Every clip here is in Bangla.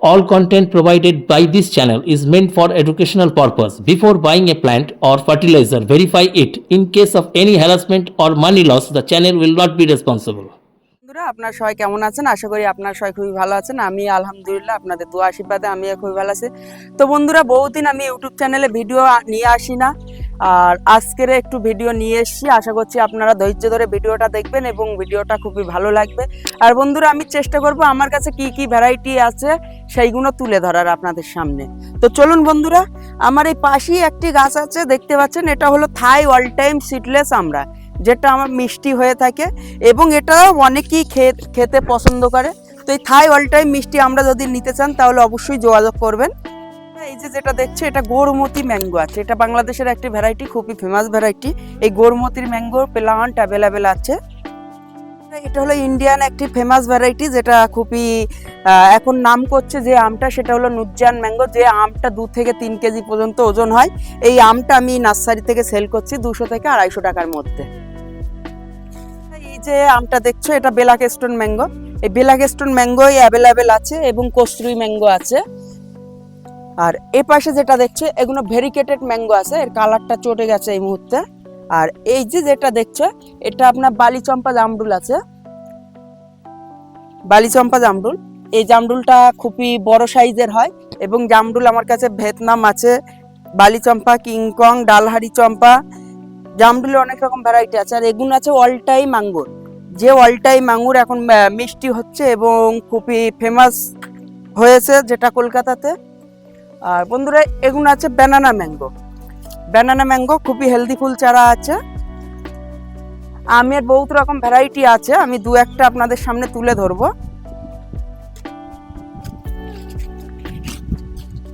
All content provided by this channel is meant for educational purpose. Before buying a plant or fertilizer, verify it. In case of any harassment or money loss, the channel will not be responsible. বন্ধুরা, আপনার সবাই কেমন আছেন? আশা করি আপনার সবাই খুবই ভালো আছেন। আমি আলহামদুলিল্লাহ আপনাদের দু আশীর্বাদে আমি খুবই ভালো আছি। তো বন্ধুরা, বহুদিন আমি ইউটিউব চ্যানেলে ভিডিও নিয়ে আসি না। আর আজকের একটু ভিডিও নিয়ে এসেছি। আশা করছি আপনারা ধৈর্য ধরে ভিডিওটা দেখবেন এবং ভিডিওটা খুবই ভালো লাগবে। আর বন্ধুরা, আমি চেষ্টা করব আমার কাছে কি কি ভ্যারাইটি আছে সেইগুলো তুলে ধরার আপনাদের সামনে। তো চলুন বন্ধুরা, আমার এই পাশেই একটি গাছ আছে, দেখতে পাচ্ছেন? এটা হলো থাই অল টাইম সিডলেস আমরা। যেটা আমার মিষ্টি হয়ে থাকে এবং এটা অনেকেই খেতে পছন্দ করে। তো এই থাই অল টাইম মিষ্টি আমরা যদি নিতে চান, তাহলে অবশ্যই যোগাযোগ করবেন। এই যে যেটা দেখছে, এটা গোরমতি ম্যাঙ্গো আছে। এটা বাংলাদেশের একটি ভ্যারাইটি, খুবই ফেমাস ভ্যারাইটি। এই গোরমতির ম্যাঙ্গো প্লান্ট অ্যাভেলেবেল আছে। এটা হলো ইন্ডিয়ান একটি ফেমাস ভ্যারাইটি, যেটা খুবই এখন নাম করছে যে আমটা, সেটা হলো নুজ্জান ম্যাঙ্গো। যে আমটা দু থেকে তিন কেজি পর্যন্ত ওজন হয়, এই আমটা আমি নার্সারি থেকে সেল করছি দুশো থেকে আড়াইশো টাকার মধ্যে। যে আমটা দেখছ, এটা বেলাক স্টোন ম্যাঙ্গো। এই বেলাক স্টোন ম্যাঙ্গোই অ্যাভেলেবেল আছে এবং কস্তুরি ম্যাঙ্গো আছে। আর এ পাশে যেটা দেখছ, এগুলো ভেরিকেটেড ম্যাঙ্গো আছে, এর কালারটা চটে গেছে এই মুহূর্তে। আর এই যে যেটা দেখছ, এটা আপনার বালিচম্পা জামরুল আছে। বালিচম্পা জামরুল। এই জামরুলটা খুবই বড় সাইজের হয় এবং জামরুল আমার কাছে ভিয়েতনাম আছে। বালিচম্পা, কিংকং, ডালহারি চম্পা জামরুলের অনেক রকম ভ্যারাইটি আছে। আর এগুলো আছে অলটাই মাঙ্গুর যে অলটাই মাঙ্গুর এখন মিষ্টি হচ্ছে এবং খুবই ফেমাস হয়েছে যেটা কলকাতাতে। আর বন্ধুরা, এগুলো আছে ব্যানানা ম্যাঙ্গো ব্যানানা ম্যাঙ্গো খুবই হেলদি ফুল চারা আছে। আমের বহুত রকম ভ্যারাইটি আছে, আমি দু একটা আপনাদের সামনে তুলে ধরবো।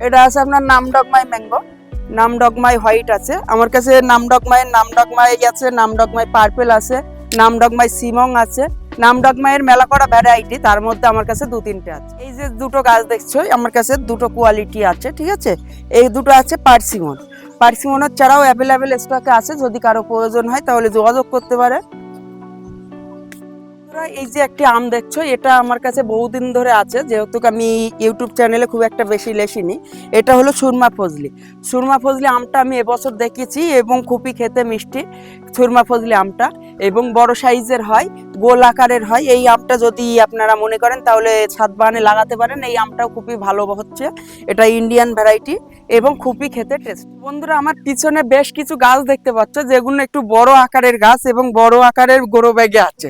এটা আছে আপনার নামডগমাই ম্যাঙ্গো নামডগমাই হোয়াইট আছে। আমার কাছে নামডগমাইয়ের নামডগমাই আছে, নামডগমাই পার্পেল আছে, নামডগমাই সিমং আছে। নামডগমাইয়ের মেলা করা ভ্যারাইটি তার মধ্যে আমার কাছে দু তিনটে আছে। এই যে দুটো গাছ দেখছ, আমার কাছে দুটো কোয়ালিটি আছে, ঠিক আছে? এই দুটো আছে পার্সিমন। পার্সিমনের চারাও অ্যাভেলেবেল স্টকে আছে, যদি কারও প্রয়োজন হয় তাহলে যোগাযোগ করতে পারে। বন্ধুরা, এই যে একটি আম দেখছ এটা আমার কাছে বহুদিন ধরে আছে যেহেতু আমি ইউটিউব চ্যানেলে খুব একটা বেশি লেসিনি এটা হলো সুরমা ফজলি। সুরমা ফজলি আমটা আমি এবছর দেখেছি এবং খুবই খেতে মিষ্টি সুরমা ফজলি আমটা। এবং বড় সাইজের হয় গোল আকারের হয়। এই আমটা যদি আপনারা মনে করেন তাহলে ছাদ বাগানে লাগাতে পারেন। এই আমটাও খুবই ভালো হচ্ছে। এটা ইন্ডিয়ান ভ্যারাইটি এবং খুবই খেতে টেস্ট। বন্ধুরা আমার পিছনে বেশ কিছু গাছ দেখতে পাচ্ছ যেগুলো একটু বড় আকারের গাছ এবং বড় আকারের গোড়ো ব্যাগে আছে।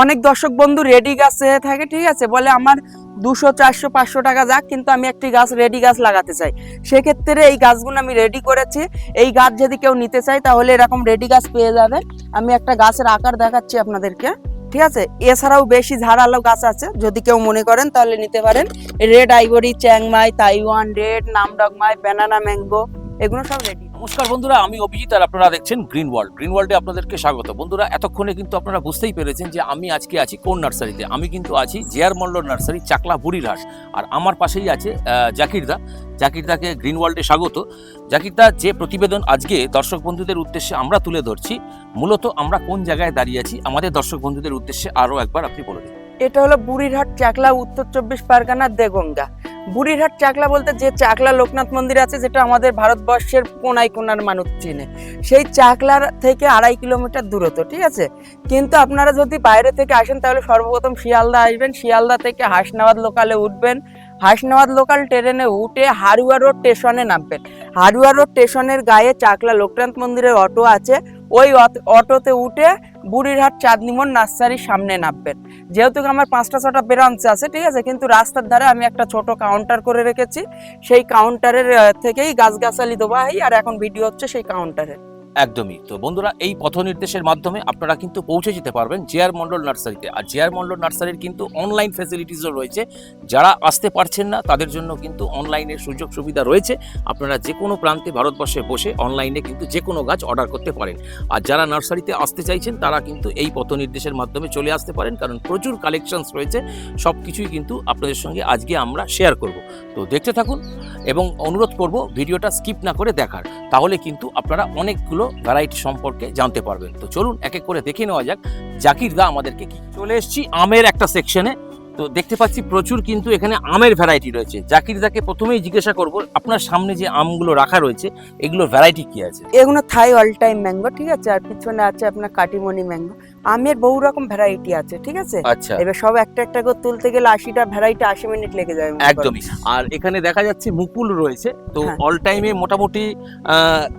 অনেক দর্শক বন্ধু রেডি গাছ চেয়ে থাকে, ঠিক আছে? বলে আমার দুশো, চারশো, পাঁচশো টাকা যাক, কিন্তু আমি একটি গাছ রেডি গাছ লাগাতে চাই। সেক্ষেত্রে এই গাছগুলো আমি রেডি করেছি। এই গাছ যদি কেউ নিতে চায়, তাহলে এরকম রেডি গাছ পেয়ে যাবে। আমি একটা গাছের আকার দেখাচ্ছি আপনাদেরকে, ঠিক আছে? এছাড়াও বেশি ঝাড়ালো গাছ আছে, যদি কেউ মনে করেন, তাহলে নিতে পারেন। Red ivory Chiang Mai Taiwan red Nam Dok Mai banana mango এগুলো সব রেডি নমস্কার বন্ধুরা, আমি অভিজিৎ আর আপনারা দেখছেন গ্রিন ওয়ার্ল্ড গ্রিন ওয়ার্ল্ডে আপনাদেরকে স্বাগত। বন্ধুরা, এতক্ষণে কিন্তু আপনারা বুঝতেই পেরেছেন যে আমি আজকে আছি কোন নার্সারিতে? আমি কিন্তু আছি জেয়ার মল্ল নার্সারি, চাকলা বুড়িরহাট আর আমার পাশেই আছে জাকিরদা। জাকিরদাকে গ্রিন ওয়ার্ল্ডে স্বাগত। জাকিরদা, যে প্রতিবেদন আজকে দর্শক বন্ধুদের উদ্দেশ্যে আমরা তুলে ধরছি, মূলত আমরা কোন জায়গায় দাঁড়িয়ে আছি, আমাদের দর্শক বন্ধুদের উদ্দেশ্যে আরও একবার আপনি বলে দিন। এটা হলো বুড়িরহাট চাকলা, উত্তর চব্বিশ পরগনার দেগঙ্গা। বুড়িরহাট চাকলা বলতে যে চাকলা লোকনাথ মন্দির আছে, যেটা আমাদের ভারতবর্ষের কোনায় কোনার মানুষ চিনে। সেই চাকলার থেকে আড়াই কিলোমিটার দূরত্ব, ঠিক আছে? কিন্তু আপনারা যদি বাইরে থেকে আসেন, তাহলে সর্বপ্রথম শিয়ালদা আসবেন। শিয়ালদা থেকে হাসনাবাদ লোকালে উঠবেন। হাসনাবাদ লোকাল ট্রেনে উঠে হারুয়া রোড স্টেশনে নামবেন। হারুয়া রোড স্টেশনের গায়ে চাকলা লোকনাথ মন্দিরের অটো আছে। ওই অট- অটোতে উঠে বুড়িরহাট চাঁদনিমন নার্সারির সামনে নামবেন। যেহেতু আমার পাঁচটা, ছটা ব্রাঞ্চ আছে, ঠিক আছে? কিন্তু রাস্তার ধারে আমি একটা ছোট কাউন্টার করে রেখেছি। সেই কাউন্টারের থেকেই গাছগাছালি হয়, আর এখন ভিডিও হচ্ছে সেই কাউন্টারে একদমই। তো বন্ধুরা, এই পথ নির্দেশের মাধ্যমে আপনারা কিন্তু পৌঁছে যেতে পারবেন জেআর মন্ডল নার্সারিতে। আর জেআর মন্ডল নার্সারির কিন্তু অনলাইন ফ্যাসিলিটিসও রয়েছে। যারা আসতে পারছেন না, তাদের জন্য কিন্তু অনলাইনের সুযোগ সুবিধা রয়েছে। আপনারা যে কোনো প্রান্তে ভারতবর্ষে বসে অনলাইনে কিন্তু যে কোনো গাছ অর্ডার করতে পারেন। আর যারা নার্সারিতে আসতে চাইছেন, তারা কিন্তু এই পথ নির্দেশের মাধ্যমে চলে আসতে পারেন। কারণ প্রচুর কালেকশনস রয়েছে। সব কিছুই কিন্তু আপনাদের সঙ্গে আজকে আমরা শেয়ার করব। তো দেখতে থাকুন এবং অনুরোধ করব, ভিডিওটা স্কিপ না করে দেখার। তাহলে কিন্তু আপনারা অনেকগুলো ভ্যারাইটি সম্পর্কে জানতে পারবেন। তো চলুন এক এক করে দেখে নেওয়া যাক। জাকির দা আমাদেরকে কি চলে এসেছি আমের একটা সেকশনে তো দেখতে পাচ্ছি প্রচুর কিন্তু এখানে আমের ভ্যারাইটি রয়েছে। জাকির দাকে প্রথমেই জিজ্ঞাসা করব আপনার সামনে যে আমগুলো রাখা রয়েছে এগুলোর ভ্যারাইটি কি আছে? এগুলো থাই অল টাইম ম্যাঙ্গো ঠিক আছে? আর পিছনে আছে আপনার কাটিমনি ম্যাঙ্গো আমের বহু রকম ভ্যারাইটি আছে ঠিক আছে? আচ্ছা। এবার সব একটা একটা করে তুলতে গেলে আশিটা ভ্যারাইটি আশি মিনিট লেগে যাবে একদমই। আর এখানে দেখা যাচ্ছে মুকুল রয়েছে তো হ্যাঁ। অল টাইমে মোটামুটি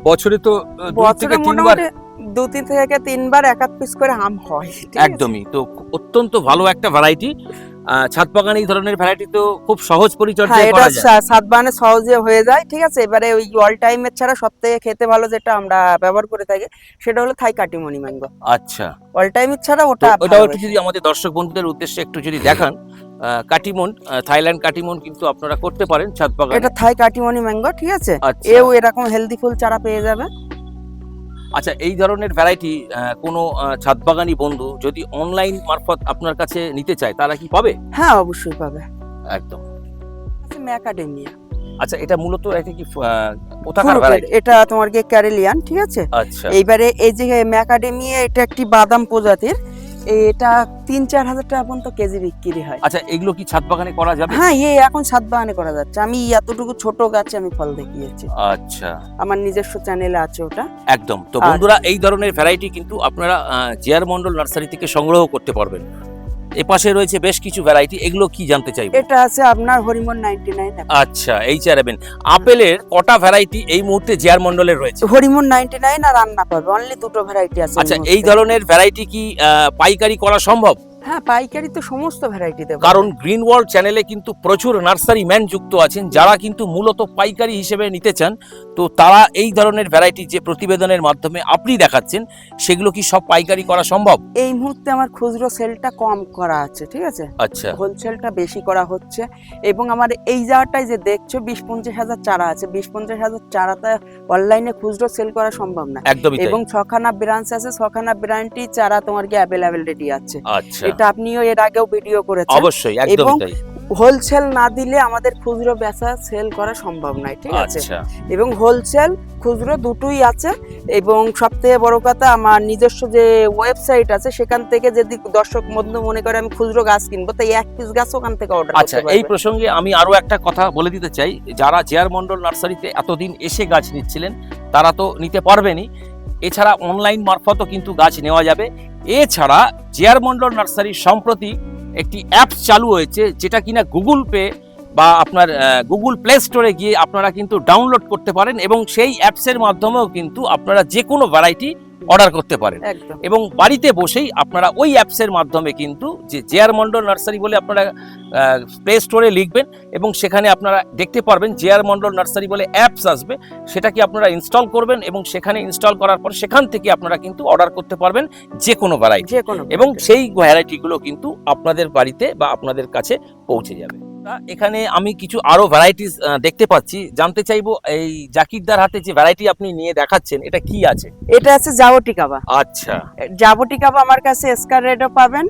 বছরে তো বছরে মোটামুটি দু তিন থেকে তিনবার এক পিস করে আম হয় একদমই। তো অত্যন্ত ভালো একটা ভ্যারাইটি ছাদ বাগান এই ধরনের ভ্যারাইটি তো খুব সহজ হ্যাঁ পরিচর্যায় করা যায়। সাত বানে সহজে হয়ে যায় ঠিক আছে? এবারে ওই অল টাইমের ছাড়া সব থেকে খেতে ভালো যেটা আমরা ব্যবহার করে থাকি সেটা হলো থাই কাটিমনি ম্যাঙ্গো। আচ্ছা। অল টাইমের ছাড়া তো ওটা ওটাও একটু যদি আমাদের দর্শক বন্ধুদের উদ্দেশ্যে একটু যদি দেখান কাটিমন থাইল্যান্ড কাটিমন কিন্তু আপনারা করতে পারেন ছাদ হয়। বাগানে। এটা থাই কাটিমনি ম্যাঙ্গো ঠিক আছে? আচ্ছা। এও এরকম হেলদি ফুল চারা পেয়ে যাবে। আচ্ছা এই ধরনের ভ্যারাইটি কোনো ছাদ বাগানি বন্ধু যদি অনলাইন মারফত আপনার কাছে নিতে চায় তারা কি পাবে? হ্যাঁ অবশ্যই পাবে। একদম। ম্যাকাডেমিয়া আচ্ছা এটা মূলত এটা কি কোথাকার ভ্যারাইটি এটা তোমার কি ক্যারেলিয়ান ঠিক আছে? আচ্ছা। এইবারে এই যে ম্যাকাডেমিয়া এটা একটি বাদাম প্রজাতির। এটা তিন চার হাজার টাকা পর্যন্ত কেজি বিক্রি হয়। আচ্ছা এগুলো কি ছাদ বাগানে করা যাবে? হ্যাঁ এই এখন ছাদ বাগানে করা যাচ্ছে। আমি এতটুকু ছোট গাছে আমি ফল দেখিয়েছি। আচ্ছা। আমার নিজস্ব চ্যানেলে আছে ওটা। একদম। তো বন্ধুরা এই ধরনের ভ্যারাইটি কিন্তু আপনারা জিয়ার মন্ডল নার্সারি থেকে সংগ্রহ করতে পারবেন। এ পাশে রয়েছে বেশ কিছু ভ্যারাইটি এগুলো কি জানতে চাই এটা আছে আপনার হরিমন নাইনটি নাইন আচ্ছা এই চারাবেন আপেলের কটা ভ্যারাইটি এই মুহূর্তে জিয়ার মন্ডলের রয়েছে? হরিমন নাইনটি নাইন আর রান্না পাবে অনলি দুটো ভ্যারাইটি আছে আচ্ছা এই ধরনের ভ্যারাইটি কি পাইকারি করা সম্ভব? হ্যাঁ পাইকারি তো সমস্ত ভ্যারাইটি দেবো। কারণ গ্রিন ওয়ার্ল্ড চ্যানেলে কিন্তু প্রচুর নার্সারি ম্যান যুক্ত আছেন যারা কিন্তু মূলত পাইকারি হিসেবে নিতে চান। তো তারা এই ধরনের ভ্যারাইটি যে প্রতিবেদনের মাধ্যমে আপনি দেখাচ্ছেন সেগুলো কি সব পাইকারি করা সম্ভব? এই মুহূর্তে আমার খুচরো সেলটা কম করা আছে ঠিক আছে? আচ্ছা। হোলসেলটা বেশি করা হচ্ছে এবং আমার এই জায়গাটায় যে দেখছ বিশ পঞ্চাশ হাজার চারা আছে। বিশ পঞ্চাশ হাজার চারাতে অনলাইনে খুচরো সেল করা সম্ভব না। একদমই এবং ছখানা ব্রাঞ্চ আছে ছখানা ব্রাঞ্চই চারা তোমার কি অ্যাভেলেবেল রেডি আছে। আচ্ছা। এটা আপনিও এর আগেও ভিডিও করেছেন। অবশ্যই একদমই এবং তাই। হোলসেল না দিলে আমাদের খুচরো বেচা সেল করা সম্ভব নয় ঠিক আছে? আচ্ছা। এবং হোলসেল খুচরো দুটোই আছে। এবং সবথেকে বড় কথা আমার নিজস্ব যে ওয়েবসাইট আছে সেখান থেকে যদি দর্শক বন্ধু মনে করে আমি খুচরো গাছ কিনবো তাই এক পিস গাছ ওখান থেকে অর্ডার আচ্ছা এই প্রসঙ্গে আমি আরও একটা কথা বলে দিতে চাই। যারা জেয়ার মন্ডল নার্সারিতে এতদিন এসে গাছ নিচ্ছিলেন তারা তো নিতে পারবেনই। এছাড়া অনলাইন মারফতও কিন্তু গাছ নেওয়া যাবে। এছাড়া জেয়ার মন্ডল নার্সারি সম্প্রতি একটি অ্যাপস চালু হয়েছে, যেটা কিনা গুগল পে বা আপনার গুগল প্লে স্টোরে গিয়ে আপনারা কিন্তু ডাউনলোড করতে পারেন এবং সেই অ্যাপসের মাধ্যমেও কিন্তু আপনারা যে কোনো ভ্যারাইটি অর্ডার করতে পারেন। এবং বাড়িতে বসেই আপনারা ওই অ্যাপসের মাধ্যমে কিন্তু যে জেয়ার মন্ডল নার্সারি বলে আপনারা প্লে স্টোরে লিখবেন এবং সেখানে আপনারা দেখতে পারবেন জেয়ার মন্ডল নার্সারি বলে অ্যাপস আসবে। সেটাকে আপনারা ইনস্টল করবেন এবং সেখানে ইনস্টল করার পর সেখান থেকে আপনারা কিন্তু অর্ডার করতে পারবেন যে কোনো ভ্যারাইটি যে এবং সেই ভ্যারাইটিগুলো কিন্তু আপনাদের বাড়িতে বা আপনাদের কাছে পৌঁছে যাবে। এখানে আমি কিছু আরও ভ্যারাইটিস দেখতে পাচ্ছি। জানতে চাইব এই জাকিরদার হাতে যে ভ্যারাইটি আপনি নিয়ে দেখাচ্ছেন এটা কি আছে? এটা আছে জাবটি কাবা আচ্ছা। জাবটি কাবা আমার কাছে স্কার রেডও পাবেন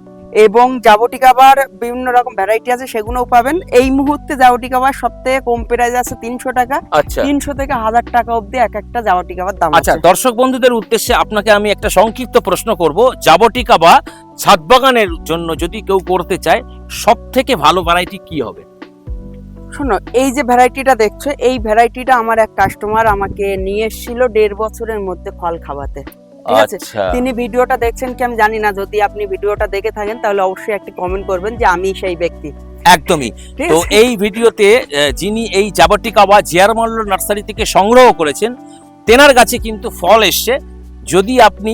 এবং জাবটি কাবার বিভিন্ন রকম ভ্যারাইটি আছে সেগুলোও পাবেন। এই মুহূর্তে জাবটি কাবার সব থেকে কম প্রাইস আছে তিনশো টাকা। আচ্ছা। তিনশো থেকে হাজার টাকা অবধি এক একটা জাবটি কাবার দাম আচ্ছা দর্শক বন্ধুদের উদ্দেশ্যে আপনাকে আমি একটা সংক্ষিপ্ত প্রশ্ন করব। জাবটিকা বা ছাদ বাগানের জন্য যদি কেউ করতে চায় সব থেকে ভালো ভ্যারাইটি কি হবে? শোনো এই যে ভ্যারাইটিটা দেখছ এই ভ্যারাইটিটা আমার এক কাস্টমার আমাকে নিয়ে এসেছিল দেড় বছরের মধ্যে ফল খাওয়াতে। ঠিক আছে। আচ্ছা। তিনি ভিডিওটা দেখছেন কি আমি জানি না যদি আপনি ভিডিওটা দেখে থাকেন তাহলে অবশ্যই একটি কমেন্ট করবেন যে আমি সেই ব্যক্তি। একদমই। তো এই ভিডিওতে যিনি এই জাবটিকা বা জিয়ারমল্ল নার্সারি থেকে সংগ্রহ করেছেন তেনার কাছে কিন্তু ফল এসছে। যদি আপনি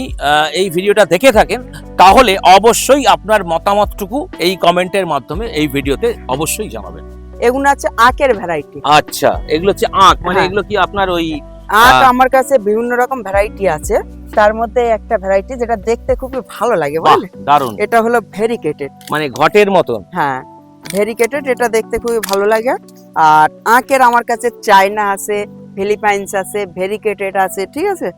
এই ভিডিওটা দেখে থাকেন তাহলে অবশ্যই আপনার মতামতটুকু এই কমেন্টের মাধ্যমে এই ভিডিওতে অবশ্যই জানাবেন। এগুলো আছে আখের ভ্যারাইটি আচ্ছা এগুলো হচ্ছে আখ মানে হ্যাঁ। এগুলো কি আপনার ওই আখ আমার কাছে বিভিন্ন রকম ভ্যারাইটি আছে। তার মধ্যে একটা ভ্যারাইটি যেটা দেখতে খুবই ভালো লাগে বাহ বুঝলে দারুণ। এটা হলো ভেরিকেটেড মানে ঘটের মতন। হ্যাঁ ভেরিকেটেড এটা দেখতে খুবই ভালো লাগে। আর আখের আমার কাছে চায়না আছে ফিলিপাইন্স আছে ভেরিকেটেড আছে ঠিক আছে?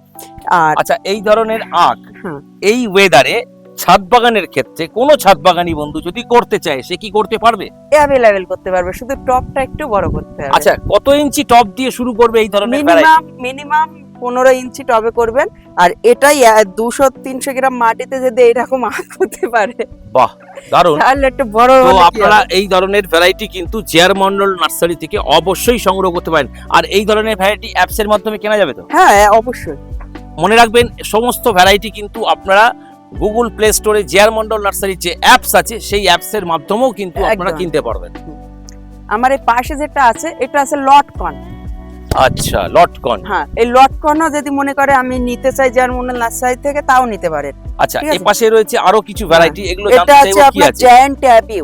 আর আচ্ছা এই ধরনের আখ হ্যাঁ। এই ওয়েদারে ছাদ বাগানের ক্ষেত্রে কোন ছাদ বাগানি বন্ধু যদি করতে চায় সে কি করতে পারবে? অ্যাভেলেবল করতে পারবে শুধু টপটা একটু বড় করতে হবে। আচ্ছা কত ইঞ্চি টপ দিয়ে শুরু করবে এই ধরনের মিনিমাম মিনিমাম পনেরো ইঞ্চি টবে করবেন আর এটাই দুশো তিনশো গ্রাম মাটিতে যদি এরকম আখ হতে পারে। বাহ দারুণ। তাহলে একটু বড় তো আপনারা এই ধরনের ভ্যারাইটি কিন্তু জিয়ার মন্ডল নার্সারি থেকে অবশ্যই সংগ্রহ করতে পারেন। আর এই ধরনের ভ্যারাইটি অ্যাপস এর মাধ্যমে কেনা যাবে তো? হ্যাঁ অবশ্যই। মনে রাখবেন সমস্ত ভ্যারাইটি কিন্তু আপনারা গুগল প্লে স্টোরে জিয়ার মন্ডল নার্সারির যে অ্যাপস আছে সেই অ্যাপস এর মাধ্যমেও কিন্তু আপনারা কিনতে পারবেন। আমার এই পাশে যেটা আছে এটা আছে লটকন আচ্ছা লটকন। হ্যাঁ এই লটকনও যদি মনে করে আমি নিতে চাই যার মনে নার্সারি থেকে তাও নিতে পারেন আচ্ছা ঠিক এ আছে। পাশে রয়েছে আরও কিছু ভ্যারাইটি এগুলো এটা আছে? আপনার জায়ান্ট অ্যাবিউ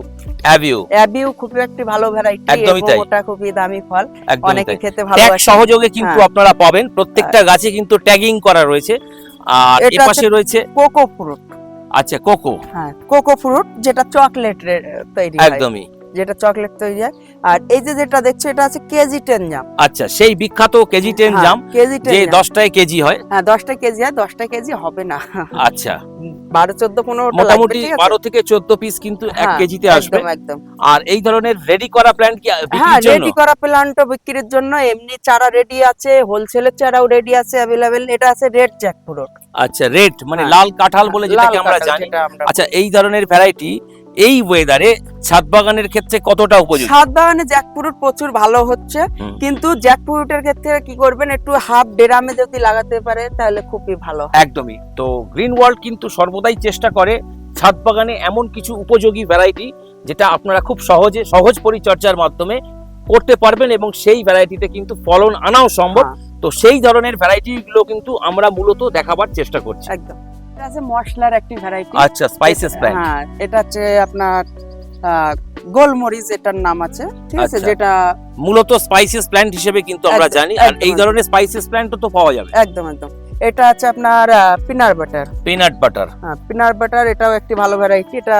অ্যাভিউ খুবই একটি ভালো ভ্যারাইটি একদমই তাই। ওটা খুবই দামি ফল। অনেকে খেতে ভালোবাসে। সহযোগে কিন্তু হ্যাঁ। আপনারা পাবেন। প্রত্যেকটা গাছে কিন্তু ট্যাগিং করা রয়েছে। আর এটা এ পাশে রয়েছে কোকো ফ্রুট। আচ্ছা কোকো। হ্যাঁ কোকো ফ্রুট যেটা চকলেট তৈরি হয়। একদমই। যেটা চকলেট তৈরি হয়। আর এই যে যেটা দেখছ এটা আছে কেজি টেন জাম আচ্ছা সেই বিখ্যাত কেজি টেন জাম কেজি টেন যে দশটায় কেজি হয়। হ্যাঁ দশটা কেজি হয় দশটা কেজি হবে না। আচ্ছা। বারো চোদ্দ পনেরো মোটামুটি বারো থেকে চোদ্দ পিস কিন্তু এক কেজিতে আসবে। হ্যাঁ, একদম। আর এই ধরনের রেডি করা প্ল্যান্ট কি হ্যাঁ রেডি করা প্ল্যান্টও বিক্রির জন্য। এমনি চারা রেডি আছে হোলসেলের চারাও রেডি আছে অ্যাভেলেবেল এটা আছে রেড জ্যাক ফ্রুট আচ্ছা রেড মানে হ্যাঁ। লাল কাঁঠাল বলে যেটাকে আমরা জানি। আচ্ছা এই ধরনের ভ্যারাইটি এই ওয়েদারে ছাদ বাগানের ক্ষেত্রে কতটা উপযোগী? ছাদ বাগানে জ্যাকফ্রুট প্রচুর ভালো হচ্ছে। কিন্তু জ্যাকফ্রুটের ক্ষেত্রে কি করবেন একটু হাফ ডেরামে যদি লাগাতে পারে তাহলে খুবই ভালো একদমই। তো গ্রিন ওয়ার্ল্ড কিন্তু সর্বদাই চেষ্টা করে ছাদ বাগানে এমন কিছু উপযোগী ভ্যারাইটি যেটা আপনারা খুব সহজে সহজ পরিচর্যার মাধ্যমে করতে পারবেন এবং সেই ভ্যারাইটিতে কিন্তু ফলন আনাও সম্ভব। হ্যাঁ, তো সেই ধরনের ভ্যারাইটি গুলো কিন্তু আমরা মূলত দেখাবার চেষ্টা করছি। একদম। এটা আছে মশলার একটি ভ্যারাইটি আচ্ছা স্পাইসেস প্ল্যান্ট হ্যাঁ এটা হচ্ছে আপনার গোলমরিচ এটার নাম আছে। ঠিক আছে আচ্ছা। যেটা মূলত স্পাইসেস প্ল্যান্ট হিসেবে কিন্তু আমরা জানি। আর এই ধরনের স্পাইসেস প্ল্যান্ট তো পাওয়া যাবে। একদম একদম। এটা আছে আপনার পিনার বাটার পিনাট বাটার হ্যাঁ পিনার বাটার এটাও একটি ভালো ভ্যারাইটি এটা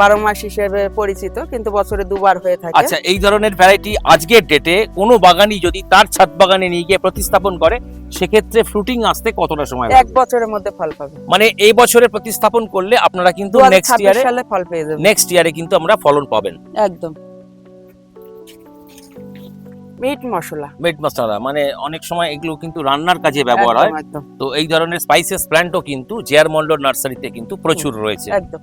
বারো মাস হিসেবে পরিচিত কিন্তু বছরে দুবার হয়ে থাকে। আচ্ছা এই ধরনের ভ্যারাইটি আজকের ডেটে কোনো বাগানি যদি তার ছাদ বাগানে নিয়ে গিয়ে প্রতিস্থাপন করে সেক্ষেত্রে ফ্রুটিং আসতে কতটা সময় এক বছরের মধ্যে ফল পাবে। মানে এই বছরে প্রতিস্থাপন করলে আপনারা কিন্তু নেক্সট ইয়ারে সালে ফল পেয়ে যাবে নেক্সট ইয়ারে কিন্তু আমরা ফলন পাবেন। একদম। মিট মশলা। মিট মশলা মানে অনেক সময় এগুলো কিন্তু রান্নার কাজে ব্যবহার হয়। তো এই ধরনের স্পাইসেস প্ল্যান্টও কিন্তু জেয়ার মন্ডল নার্সারিতে কিন্তু প্রচুর রয়েছে। একদম।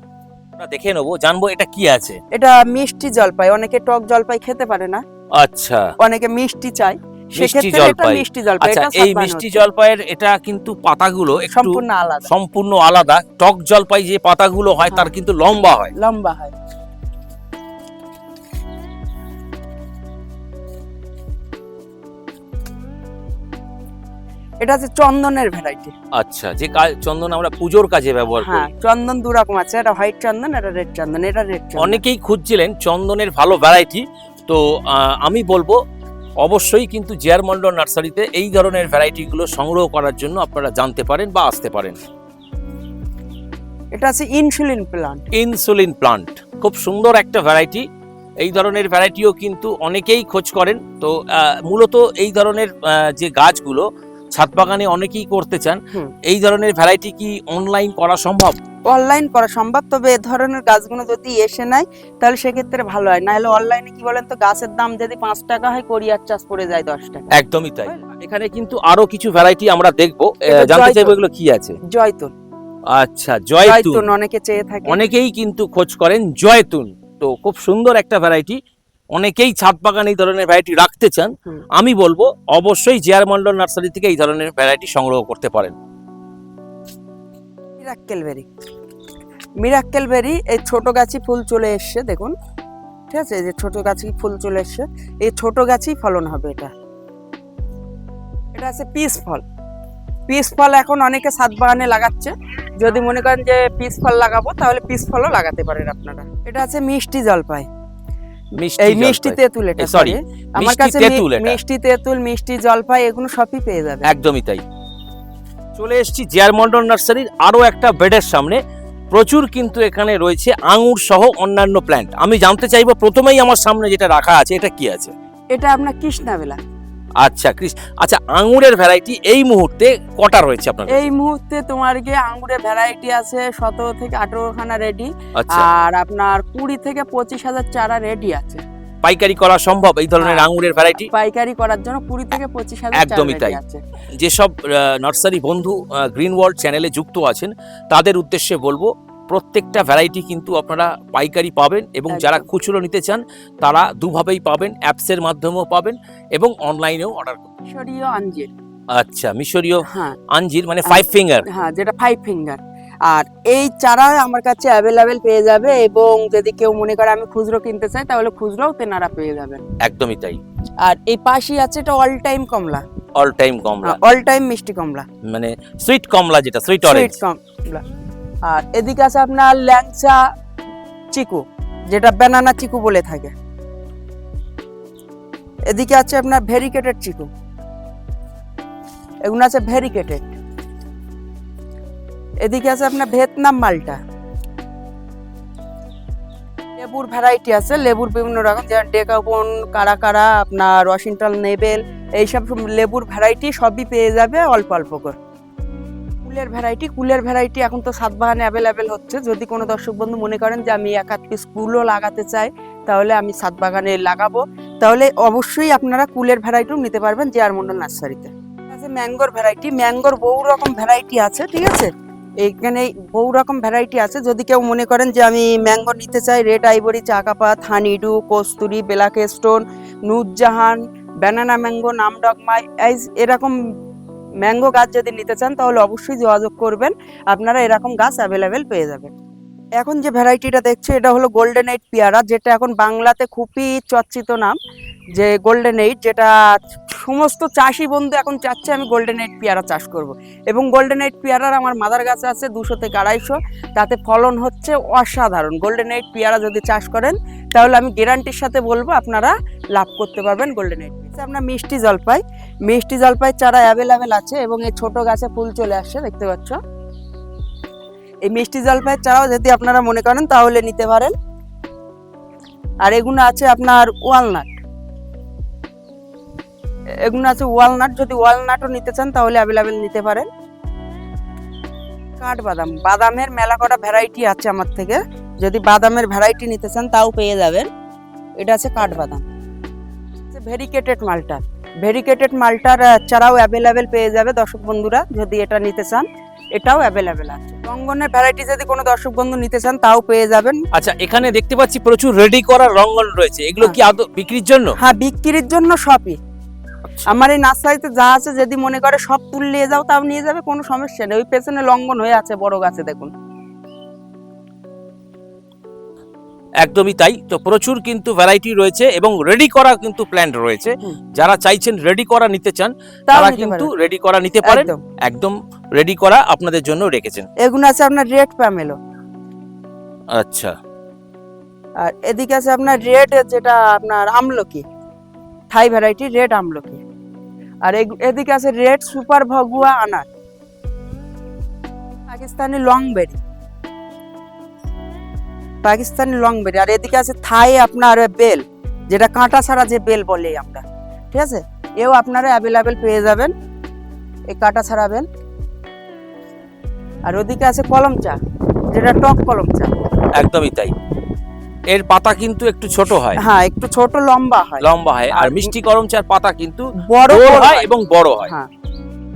আমরা দেখে নেব জানব এটা কি আছে। এটা মিষ্টি জলপাই অনেকে টক জলপাই খেতে পারে না। আচ্ছা। অনেকে মিষ্টি চাই মিষ্টি জলপাই। মিষ্টি আচ্ছা এই মিষ্টি জলপাইয়ের এটা কিন্তু পাতাগুলো সম্পূর্ণ আলাদা। সম্পূর্ণ আলাদা। টক জলপাই যে পাতাগুলো হয় তার হ্যাঁ। কিন্তু লম্বা হয়। লম্বা হয়। এটা হচ্ছে চন্দনের ভ্যারাইটি আচ্ছা যে চন্দন আমরা পুজোর কাজে ব্যবহার হ্যাঁ করি চন্দন দু রকম আছে এটা হোয়াইট চন্দন এটা রেড চন্দন এটা রেড চন্দন। অনেকেই খুঁজছিলেন চন্দনের ভালো ভ্যারাইটি তো আমি বলব অবশ্যই কিন্তু জিয়ার মন্ডল নার্সারিতে এই ধরনের ভ্যারাইটিগুলো সংগ্রহ করার জন্য আপনারা জানতে পারেন বা আসতে পারেন। এটা আছে ইনসুলিন প্লান্ট ইনসুলিন প্লান্ট খুব সুন্দর একটা ভ্যারাইটি এই ধরনের ভ্যারাইটিও কিন্তু অনেকেই খোঁজ করেন। তো মূলত এই ধরনের যে গাছগুলো ছাদ বাগানে অনেকেই করতে চান এই ধরনের ভ্যারাইটি কি অনলাইন করা সম্ভব? অনলাইন করা সম্ভব তবে এ ধরনের গাছগুলো যদি এসে নেয় তাহলে সেক্ষেত্রে ভালো হয়। নাহলে অনলাইনে কি বলেন তো গাছের দাম যদি পাঁচ টাকা হয় কোরিয়ার চাষ পড়ে যায় দশ টাকা। একদমই তাই। এখানে কিন্তু আরও কিছু ভ্যারাইটি আমরা দেখব। জানতে চাইব এগুলো কি আছে? জয়তুন। আচ্ছা জয়তুন। জয়তুন অনেকে চেয়ে থাকে। অনেকেই কিন্তু খোঁজ করেন জয়তুন। তো খুব সুন্দর একটা ভ্যারাইটি অনেকেই ছাদ বাগান এই ধরনের ভ্যারাইটি রাখতে চান। আমি বলব অবশ্যই জিয়ার মন্ডল নার্সারি থেকে এই ধরনের ভ্যারাইটি সংগ্রহ করতে পারেন। মিরাক্কেল বেরি মিরাক্কেল বেরি এই ছোট গাছই ফুল চলে এসছে দেখুন। ঠিক আছে? এই যে ছোট গাছই ফুল চলে এসছে এই ছোট গাছেই ফলন হবে এটা। এটা আছে পিস ফল। পিস ফল এখন অনেকে ছাদ বাগানে লাগাচ্ছে। যদি মনে করেন যে পিস ফল লাগাবো তাহলে পিস ফলও লাগাতে পারেন আপনারা। এটা আছে মিষ্টি জলপাই। এই মিষ্টি। তেঁতুল এটা সরি আমার কাছে তেঁতুল মিষ্টি তেঁতুল মিষ্টি জলপাই এগুলো সবই পেয়ে যাবে। একদমই তাই। চলে এসেছি জিয়ার মন্ডল নার্সারির আরও একটা বেডের সামনে। প্রচুর কিন্তু এখানে রয়েছে আঙুর সহ অন্যান্য প্ল্যান্ট আমি জানতে চাইব প্রথমেই আমার সামনে যেটা রাখা আছে এটা কি আছে? এটা আপনার কৃষ্ণাবেলা। আচ্ছা কৃষ আচ্ছা আঙুরের ভ্যারাইটি এই মুহূর্তে কটা রয়েছে আপনার এই মুহূর্তে তোমার গিয়ে আঙ্গুরের ভ্যারাইটি আছে সতেরো থেকে আঠেরো খানা রেডি আচ্ছা। আর আপনার কুড়ি থেকে পঁচিশ হাজার চারা রেডি আছে। পাইকারি করা সম্ভব এই ধরনের হ্যাঁ। আঙুরের ভ্যারাইটি পাইকারি করার জন্য কুড়ি থেকে পঁচিশ হাজার একদমই তাই। আছে। যেসব নার্সারি বন্ধু গ্রিন ওয়ার্ল্ড চ্যানেলে যুক্ত আছেন তাদের উদ্দেশ্যে বলব প্রত্যেকটা ভ্যারাইটি কিন্তু আপনারা পাইকারি পাবেন এবং যারা খুচরো নিতে চান তারা দুভাবেই পাবেন অ্যাপসের মাধ্যমেও পাবেন এবং অনলাইনেও অর্ডার করবেন। মিশরীয় আঞ্জির। আচ্ছা মিশরীয় হ্যাঁ। আঞ্জির মানে ফাইভ ফিঙ্গার হ্যাঁ যেটা ফাইভ ফিঙ্গার আর এই চারা আমার কাছে অ্যাভেলেবেল পেয়ে যাবে এবং যদি কেউ মনে করে আমি খুচরো কিনতে চাই তাহলে খুচরোও তেনারা পেয়ে যাবেন। একদমই তাই। আর এই পাশেই আছে এটা অল টাইম কমলা। অল টাইম কমলা। অল টাইম মিষ্টি কমলা। মানে সুইট কমলা যেটা সুইট অরেঞ্জ সুইট কমলা। আর এদিকে আছে আপনার ল্যাংচা চিকু, যেটা ব্যানানা চিকু বলে থাকে। এদিকে আছে আপনার ভেরিকেটেড চিকু। এগুলো আছে ভেরিকেটেড এদিকে আছে আপনার ভিয়েতনাম মালটা। লেবুর ভ্যারাইটি আছে, লেবুর বিভিন্ন রকম, যেমন ডেকাবন, কারা কারা, আপনার ওয়াশিংটন নেবেল, এইসব সব লেবুর ভ্যারাইটি সবই পেয়ে যাবে অল্প অল্প করে। কুলের ভ্যারাইটি কুলের ভ্যারাইটি এখন তো সাত বাগানে অ্যাভেলেবেল হচ্ছে। যদি কোনো দর্শক বন্ধু মনে করেন যে আমি এক আধ পিস কুলও লাগাতে চাই, তাহলে আমি সাত বাগানে লাগাবো। তাহলে অবশ্যই আপনারা কুলের ভ্যারাইটিও নিতে পারবেন জে আর মন্ডল নার্সারিতে আছে ম্যাঙ্গোর ভ্যারাইটি ম্যাঙ্গোর বহু রকম ভ্যারাইটি আছে, ঠিক আছে? এইখানে বহু রকম ভ্যারাইটি আছে। যদি কেউ মনে করেন যে আমি ম্যাঙ্গো নিতে চাই red আইবরি চাকাপাত honeydew Kasturi, black stone Nurjahan banana mango Nam Dok Mai এরকম ম্যাঙ্গো গাছ যদি নিতে চান, তাহলে অবশ্যই যোগাযোগ করবেন। আপনারা এরকম গাছ অ্যাভেলেবেল পেয়ে যাবেন। এখন যে ভ্যারাইটিটা দেখছে, এটা হলো গোল্ডেন এইট পেয়ারা যেটা এখন বাংলাতে খুবই চর্চিত নাম। যে গোল্ডেন এইট যেটা সমস্ত চাষি বন্ধু এখন চাচ্ছে আমি গোল্ডেন এইট পেয়ারা চাষ করব। এবং গোল্ডেন এইট পেয়ারার আমার মাদার গাছ আছে দুশো থেকে আড়াইশো। তাতে ফলন হচ্ছে অসাধারণ। গোল্ডেন এইট পেয়ারা যদি চাষ করেন, তাহলে আমি গ্যারান্টির সাথে বলব আপনারা লাভ করতে পারবেন গোল্ডেন এইট আপনার মিষ্টি জলপাই মিষ্টি জলপাই চারা অ্যাভেলেবেল আছে এবং এই ছোট গাছে ফুল চলে আসছে, দেখতে পাচ্ছ। এই মিষ্টি জলপাইয়ের চারাও যদি আপনারা মনে করেন, তাহলে নিতে পারেন। আর এগুলো আছে আপনার ওয়ালনাট। এগুলো আছে ওয়ালনাট। যদি ওয়ালনাটও নিতে চান তাহলে অ্যাভেলেবেল নিতে পারেন। কাঠবাদাম। বাদামের মেলা কটা ভ্যারাইটি আছে আমার থেকে। যদি বাদামের ভ্যারাইটি নিতে চান তাও পেয়ে যাবেন। এটা আছে কাঠবাদাম। ভেরিকেটেড মালটা। ভেরিকেটেড মালটার চারাও অ্যাভেলেবেল পেয়ে যাবে দর্শক বন্ধুরা যদি এটা নিতে চান। এটাও অ্যাভেলেবেল আছে। রঙ্গনের ভ্যারাইটি যদি কোনো দর্শক বন্ধু নিতে চান তাও পেয়ে যাবেন। আচ্ছা এখানে দেখতে পাচ্ছি প্রচুর রেডি করা রঙ্গন রয়েছে। এগুলো কি আদৌ বিক্রির জন্য? হ্যাঁ বিক্রির জন্য সবই। আমার এই নার্সারিতে যা আছে যদি মনে করে সব তুল নিয়ে যাও তাও নিয়ে যাবে কোনো সমস্যা নেই। ওই পেছনে লঙ্ঘন হয়ে আছে বড় গাছে দেখুন। একদমই তাই। তো প্রচুর কিন্তু ভ্যারাইটি রয়েছে এবং রেডি করা কিন্তু প্ল্যান্ট রয়েছে। যারা চাইছেন রেডি করা নিতে চান তারা কিন্তু রেডি করা নিতে পারেন। একদম। রেডি করা আপনাদের জন্য রেখেছেন। এগুলো আছে আপনার রেড প্যামেলো আচ্ছা। আর এদিকে আছে আপনার রেড যেটা আপনার আমলকি। থাই ভ্যারাইটি রেড আমলকি। আর এদিকে আছে রেড সুপার ভগুয়া আনার। Pakistani long longberry Pakistani longberry আর এদিকে আছে থাই আপনার বেল, যেটা কাঁটা ছাড়া যে বেল বলে আমরা। ঠিক আছে? এও আপনারা অ্যাভেলেবেল পেয়ে যাবেন। এই কাঁটা ছাড়া বেল। আর ওদিকে আছে কলম চা, যেটা টক কলম চা। একদমই তাই। এর পাতা কিন্তু একটু ছোট হয়। হ্যাঁ একটু ছোট লম্বা হয়। লম্বা হয়। আর মিষ্টি গরম চার পাতা কিন্তু বড় হয়। এবং বড় হয়। হ্যাঁ।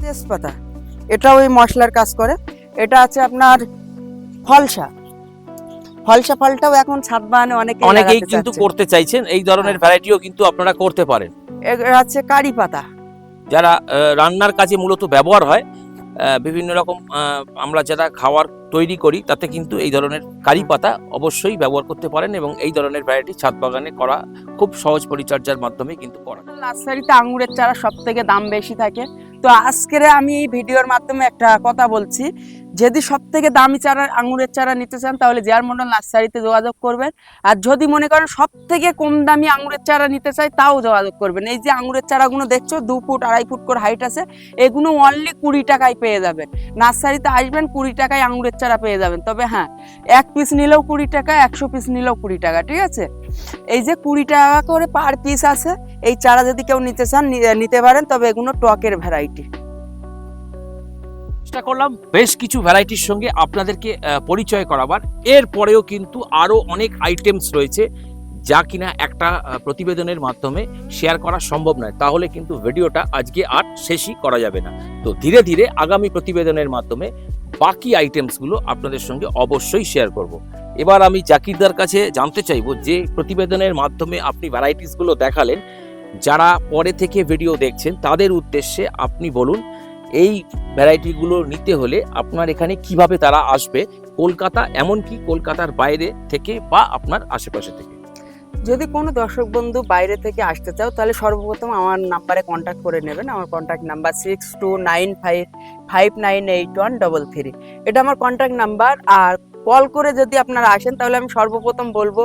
তেজপাতা। এটাও ওই মশলার কাজ করে। এটা আছে আপনার ফলসা। ফলসা ফলটাও এখন ছাদ বাগানে অনেকে অনেকেই কিন্তু করতে চাইছেন। এই ধরনের হ্যাঁ। ভ্যারাইটিও কিন্তু আপনারা করতে পারেন। আছে কারি পাতা। যারা রান্নার কাজে মূলত ব্যবহার হয় বিভিন্ন রকম আমরা যারা খাওয়ার তৈরি করি, তাতে কিন্তু এই ধরনের কারি পাতা অবশ্যই ব্যবহার করতে পারেন এবং এই ধরনের ভ্যারাইটি ছাদ বাগানে করা খুব সহজ পরিচর্যার মাধ্যমে কিন্তু করা নার্সারিতে আঙুরের চারা সব থেকে দাম বেশি থাকে। তো আজকের আমি এই ভিডিওর মাধ্যমে একটা কথা বলছি যদি সব থেকে দামি চারা, আঙুরের চারা নিতে চান, তাহলে জিয়ার মন্ডল নার্সারিতে যোগাযোগ করবেন। আর যদি মনে করেন সব থেকে কম দামি আঙুরের চারা নিতে চাই, তাও যোগাযোগ করবেন। এই যে আঙুরের চারাগুলো দেখছ, দু ফুট, আড়াই ফুট করে হাইট আছে, এগুলো অনলি কুড়ি টাকায় পেয়ে যাবেন। নার্সারিতে আসবেন, কুড়ি টাকায় আঙুরের চারা পেয়ে যাবেন। তবে হ্যাঁ এক পিস নিলেও কুড়ি টাকা, একশো পিস নিলেও কুড়ি টাকা, ঠিক আছে? এই যে কুড়ি টাকা করে পার পিস আছে, এই চারা যদি কেউ নিতে চান নিতে পারেন, তবে এগুলো টকের ভ্যারাইটি চেষ্টা করলাম বেশ কিছু ভ্যারাইটির সঙ্গে আপনাদেরকে পরিচয় করাবার। এরপরেও কিন্তু আরও অনেক আইটেমস রয়েছে যা কিনা একটা প্রতিবেদনের মাধ্যমে শেয়ার করা সম্ভব নয়। তাহলে কিন্তু ভিডিওটা আজকে আর শেষই করা যাবে না। তো ধীরে ধীরে আগামী প্রতিবেদনের মাধ্যমে বাকি আইটেমসগুলো আপনাদের সঙ্গে অবশ্যই শেয়ার করব। এবার আমি জাকিরদার কাছে জানতে চাইব যে প্রতিবেদনের মাধ্যমে আপনি ভ্যারাইটিসগুলো দেখালেন, যারা পরে থেকে ভিডিও দেখছেন, তাদের উদ্দেশ্যে আপনি বলুন এই ভ্যারাইটিগুলো নিতে হলে আপনার এখানে কীভাবে তারা আসবে, কলকাতা এমনকি কলকাতার বাইরে থেকে বা আপনার আশেপাশে থেকে? যদি কোনো দর্শক বন্ধু বাইরে থেকে আসতে চাও, তাহলে সর্বপ্রথম আমার নাম্বারে কন্ট্যাক্ট করে নেবেন। আমার contact number six two nine five five nine eight one double three এটা আমার কন্ট্যাক্ট নাম্বার আর কল করে যদি আপনারা আসেন, তাহলে আমি সর্বপ্রথম বলব,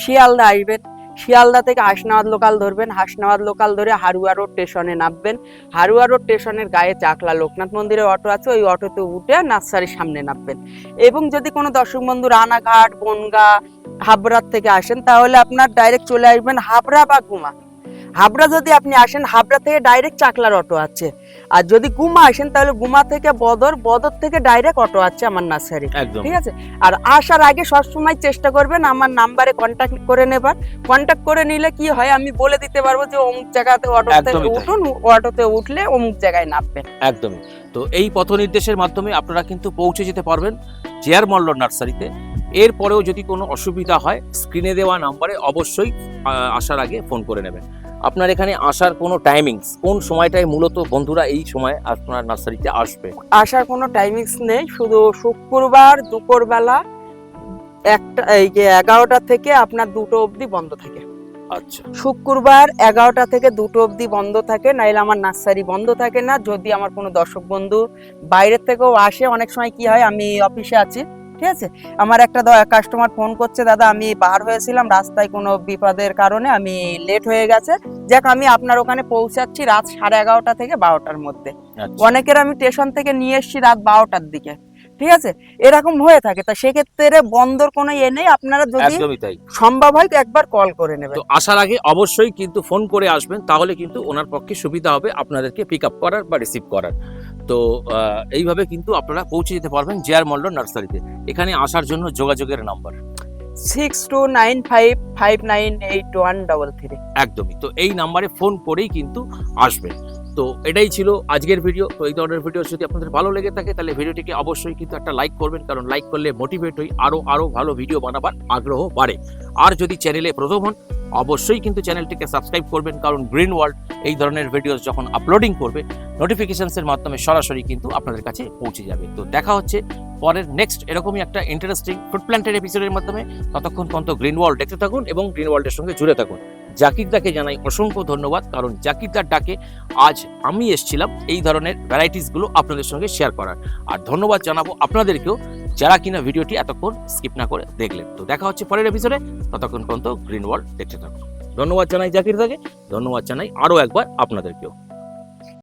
শিয়ালদা আসবেন। শিয়ালদা থেকে হাসনাবাদ লোকাল ধরবেন। হাসনাবাদ লোকাল ধরে হারুয়া রোড স্টেশনে নামবেন। হারুয়া রোড স্টেশনের গায়ে চাকলা লোকনাথ মন্দিরের অটো আছে, ওই অটোতে উঠে নার্সারির সামনে নামবেন। এবং যদি কোনো দর্শক বন্ধু রানাঘাট, বনগা, হাবড়ার থেকে আসেন, তাহলে আপনার ডাইরেক্ট চলে আসবেন হাবড়া বা গুমা। হাবড়া যদি আপনি আসেন হাবড়া থেকে ডাইরেক্ট চাকলার অটো আছে। আর যদি গুমা আসেন তাহলে গুমা থেকে বদর বদর থেকে ডাইরেক্ট অটো আছে আমার নার্সারি। ঠিক আছে? আর আসার আগে সবসময় চেষ্টা করবেন আমার নাম্বারে কন্ট্যাক্ট করে নেবার। কন্ট্যাক্ট করে নিলে কি হয় আমি বলে দিতে পারব যে অমুক জায়গাতে অটোতে উঠুন অটোতে উঠলে অমুক জায়গায় নামবেন। একদমই। তো এই পথ নির্দেশের মাধ্যমে আপনারা কিন্তু পৌঁছে যেতে পারবেন জেয়ার মল্ল নার্সারিতে। এরপরেও যদি কোনো অসুবিধা হয় স্ক্রিনে দেওয়া নাম্বারে অবশ্যই আসার আগে ফোন করে নেবেন। আপনার এখানে আসার কোনো টাইমিংস কোন সময়টায় মূলত বন্ধুরা এই সময় আপনার নার্সারিতে আসবে? আসার কোনো টাইমিংস নেই শুধু শুক্রবার দুপুরবেলা একটা এই যে এগারোটা থেকে আপনার দুটো অবধি বন্ধ থাকে। আচ্ছা। শুক্রবার এগারোটা থেকে দুটো অবধি বন্ধ থাকে নাইলে আমার নার্সারি বন্ধ থাকে না। যদি আমার কোনো দর্শক বন্ধু বাইরের থেকেও আসে অনেক সময় কি হয় আমি অফিসে আছি ঠিক আছে? আমার একটা কাস্টমার ফোন করছে দাদা আমি বার হয়েছিলাম রাস্তায় কোনো বিপদের কারণে আমি লেট হয়ে গেছে। যাক আমি আপনার ওখানে পৌঁছাচ্ছি রাত সাড়ে এগারোটা থেকে বারোটার মধ্যে। আচ্ছা। অনেকের আমি স্টেশন থেকে নিয়ে এসেছি রাত বারোটার দিকে। ঠিক আছে? এরকম হয়ে থাকে। তা সেক্ষেত্রে বন্দর কোনো ইয়ে নেই। আপনারা যদি সম্ভব হয় একবার কল করে নেবেন। তো আসার আগে অবশ্যই কিন্তু ফোন করে আসবেন। তাহলে কিন্তু ওনার পক্ষে সুবিধা হবে আপনাদেরকে পিক আপ করার বা রিসিভ করার। তো এইভাবে কিন্তু আপনারা পৌঁছে যেতে পারবেন জেয়ার মল্ল নার্সারিতে। এখানে আসার জন্য যোগাযোগের number. Six two nine five five nine eight one double three একদমই তো এই নাম্বারে ফোন করেই কিন্তু আসবেন। তো এটাই ছিল আজকের ভিডিও। তো এই ধরনের ভিডিও যদি আপনাদের ভালো লেগে থাকে তাহলে ভিডিওটিকে অবশ্যই কিন্তু একটা লাইক করবেন কারণ লাইক করলে মোটিভেট হই আরও আরও ভালো ভিডিও বানাবার আগ্রহ বাড়ে। আর যদি চ্যানেলে প্রথম হন অবশ্যই কিন্তু চ্যানেলটিকে সাবস্ক্রাইব করবেন, কারণ গ্রিন ওয়ার্ল্ড এই ধরনের ভিডিওস যখন আপলোডিং করবে নোটিফিকেশনসের মাধ্যমে সরাসরি কিন্তু আপনাদের কাছে পৌঁছে যাবে। তো দেখা হচ্ছে পরের নেক্সট এরকমই একটা ইন্টারেস্টিং ফুড প্ল্যান্টের এপিসোডের মাধ্যমে। ততক্ষণ পর্যন্ত গ্রিন ওয়ার্ল্ড দেখতে থাকুন এবং গ্রিন ওয়ার্ল্ডের সঙ্গে জুড়ে থাকুন। জাকিরদাকে জানাই অসংখ্য ধন্যবাদ, কারণ জাকিরদার ডাকে আজ আমি এসছিলাম এই ধরনের ভ্যারাইটিসগুলো আপনাদের সঙ্গে শেয়ার করার। আর ধন্যবাদ জানাব আপনাদেরকেও যারা কিনা ভিডিওটি এতক্ষণ স্কিপ না করে দেখলেন। তো দেখা হচ্ছে পরের এপিসোডে ততক্ষণ পর্যন্ত গ্রিন ওয়ার্ল্ড দেখতে থাকুন। ধন্যবাদ জানাই জাকিরদাকে ধন্যবাদ জানাই আরও একবার আপনাদেরকেও।